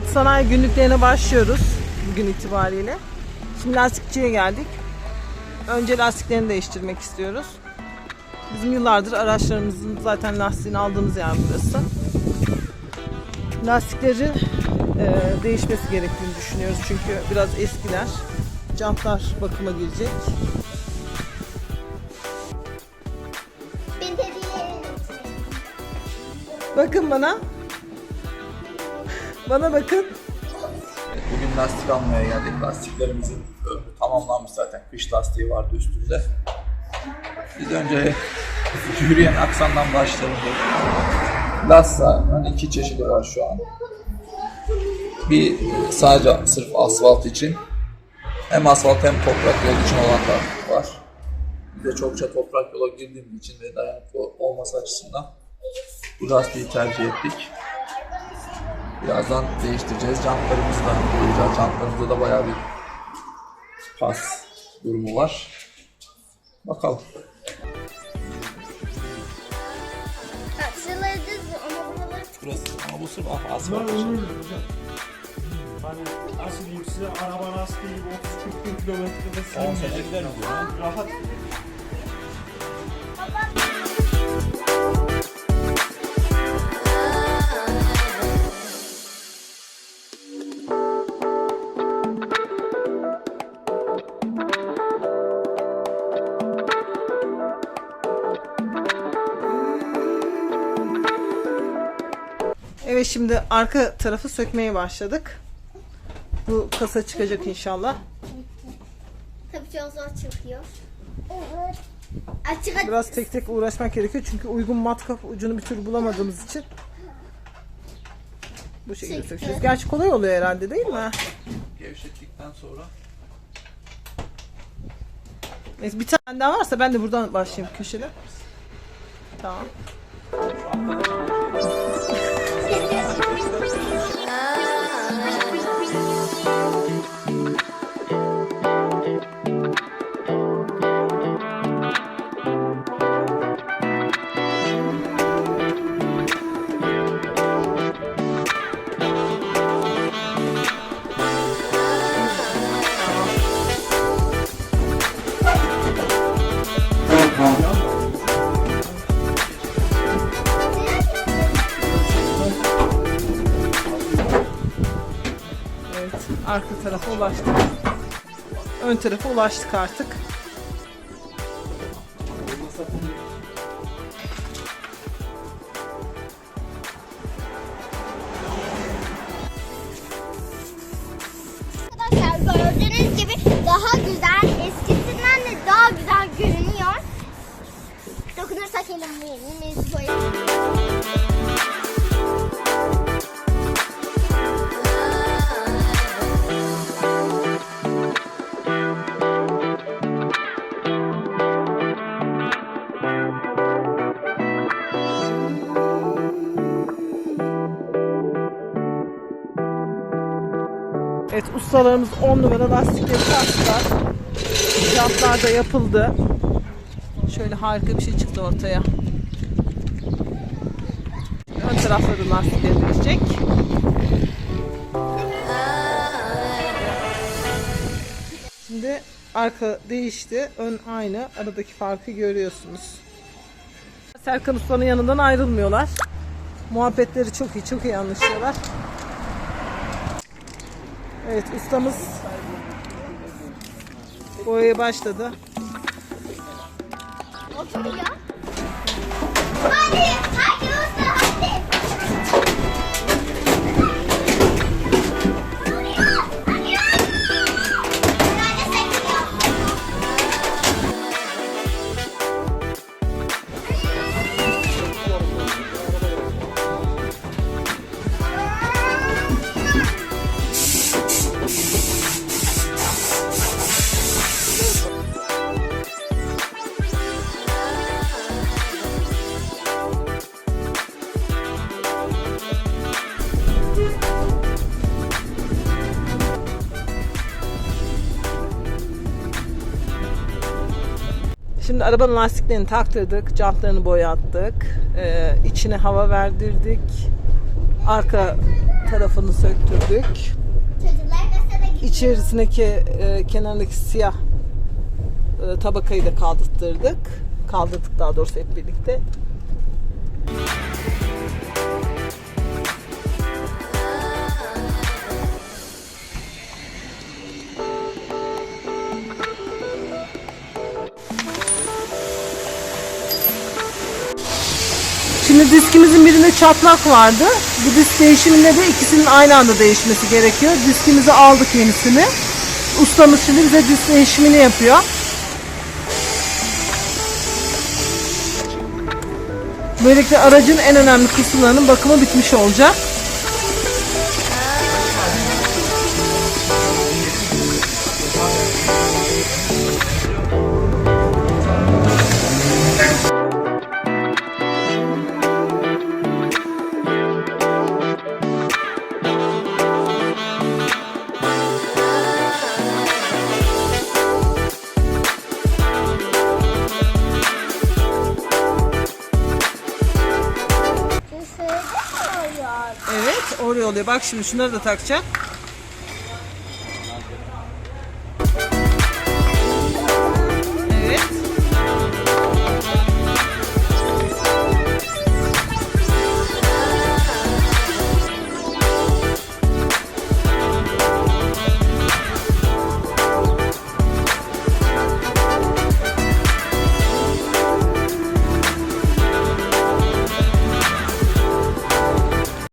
Evet sanayi günlüklerine başlıyoruz bugün itibariyle. Şimdi lastikçiye geldik. Önce lastiklerini değiştirmek istiyoruz. Bizim yıllardır araçlarımızın zaten lastiğini aldığımız yer burası. Lastiklerin e, değişmesi gerektiğini düşünüyoruz çünkü biraz eskiler. Jantlar bakıma girecek. Bakın bana. Bana bakın. Bugün lastik almaya geldik. Lastiklerimizin ömrü tamamlanmış zaten. Kış lastiği vardı üstünde. Biz önce yürüyen aksandan başlayalım. Lassa iki çeşidi var şu an. Bir sadece sırf asfalt için. Hem asfalt hem toprak yol için olan var. Bir de çokça toprak yola girdiğimiz için ve dayanıklı olması açısından bu lastiği tercih ettik. Birazdan değiştireceğiz. Jantlarımızı da koyacağız. Jantlarımızda da bayağı bir pas durumu var. Bakalım. Burası ama bu sırf asfalt. Ömürlü hocam. Hani nasıl diyeyim size araba lastiği gibi 30-40 bin kilometrede silmeyecek. Rahat. Evet şimdi arka tarafı sökmeye başladık. Bu kasa çıkacak inşallah. tabii çok zor çıkıyor. Evet. Açık açık. Biraz tek tek uğraşmak gerekiyor çünkü uygun matkap ucunu bir türlü bulamadığımız için bu şekilde Çıktı. sökeceğiz. Gerçi kolay oluyor herhalde değil mi? Gevşettikten sonra Neyse bir tane daha varsa ben de buradan başlayayım köşede. Tamam. Evet arka tarafa ulaştık. Ön tarafa ulaştık artık. Gördüğünüz gibi daha güzel, eskisinden de daha güzel görünüyor. Dokunursak elimiz boyayalım. Evet ustalarımız 10 numara lastikleri taktılar. Jantlar da yapıldı. Şöyle harika bir şey çıktı ortaya. Ön tarafları lastikleri değişecek. Şimdi arka değişti. Ön aynı. Aradaki farkı görüyorsunuz. Serkan Usta'nın yanından ayrılmıyorlar. Muhabbetleri çok iyi, çok iyi anlaşıyorlar. Evet ustamız boyaya başladı. Oturuyor. Hadi, Şimdi arabanın lastiklerini taktırdık, jantlarını boyattık, ee, içine hava verdirdik, arka tarafını söktürdük. İçerisindeki e, kenarındaki siyah e, tabakayı da kaldırttırdık. Kaldırdık daha doğrusu hep birlikte. Şimdi diskimizin birinde çatlak vardı. Bu disk değişiminde de ikisinin aynı anda değişmesi gerekiyor. Diskimizi aldık yenisini. Ustamız şimdi bize disk değişimini yapıyor. Böylelikle aracın en önemli kısımlarının bakımı bitmiş olacak. Oraya oluyor. Bak şimdi şunları da takacak.